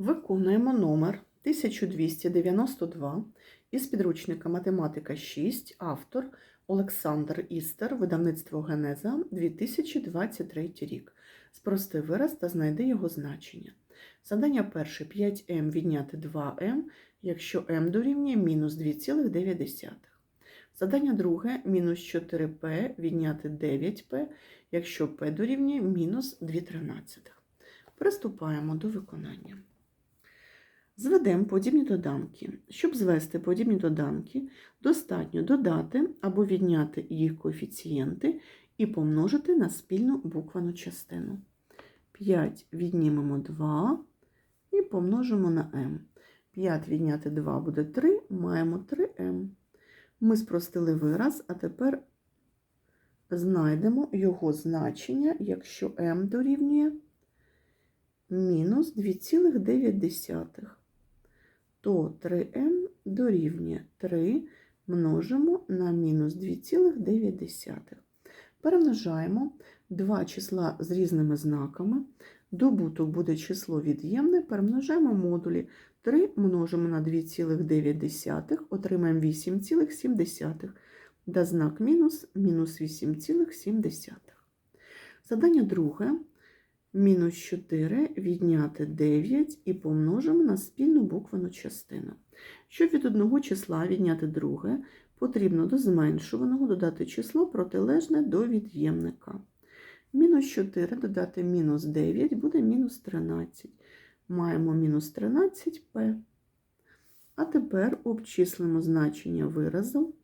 Виконуємо номер 1292 із підручника Математика 6, автор Олександр Істер, видавництво Генеза, 2023 рік. Спрости вираз та знайди його значення. Задання перше 5m відняти 2m, якщо m дорівнює мінус 2,9. Задання друге мінус 4p відняти 9p, якщо p дорівнює мінус 2,13. Приступаємо до виконання. Зведемо подібні доданки. Щоб звести подібні доданки, достатньо додати або відняти їх коефіцієнти і помножити на спільну буквену частину. 5 віднімемо 2 і помножимо на m. 5 відняти 2 буде 3, маємо 3m. Ми спростили вираз, а тепер знайдемо його значення, якщо m дорівнює мінус 2,9, то 3m дорівнює 3 множимо на мінус 2,9. Перемножаємо два числа з різними знаками. Добуток буде число від'ємне, перемножаємо модулі. 3 множимо на 2,9, отримаємо 8,7. Да знак мінус мінус 8,7. Задання друге. Мінус 4 відняти 9 і помножимо на спільну буквену частину. Щоб від одного числа відняти друге, потрібно до зменшуваного додати число протилежне до від'ємника. Мінус 4 додати мінус 9 буде мінус 13. Маємо мінус 13p. А тепер обчислимо значення виразу,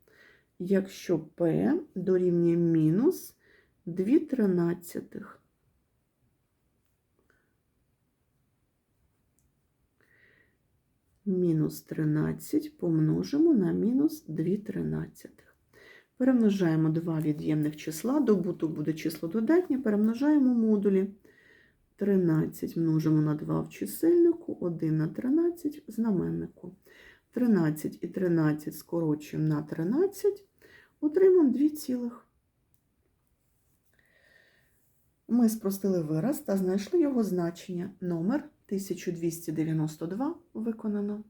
якщо p дорівнює мінус 2 тринадцятих. Мінус 13 помножимо на мінус 2 тринадцятих. Перемножаємо два від'ємних числа, добуток буде число додатнє, перемножаємо модулі. 13 множимо на 2 в чисельнику, 1 на 13 в знаменнику. 13 і 13 скорочуємо на 13, отримаємо 2 цілих. Ми спростили вираз та знайшли його значення. Номер 1292 виконано.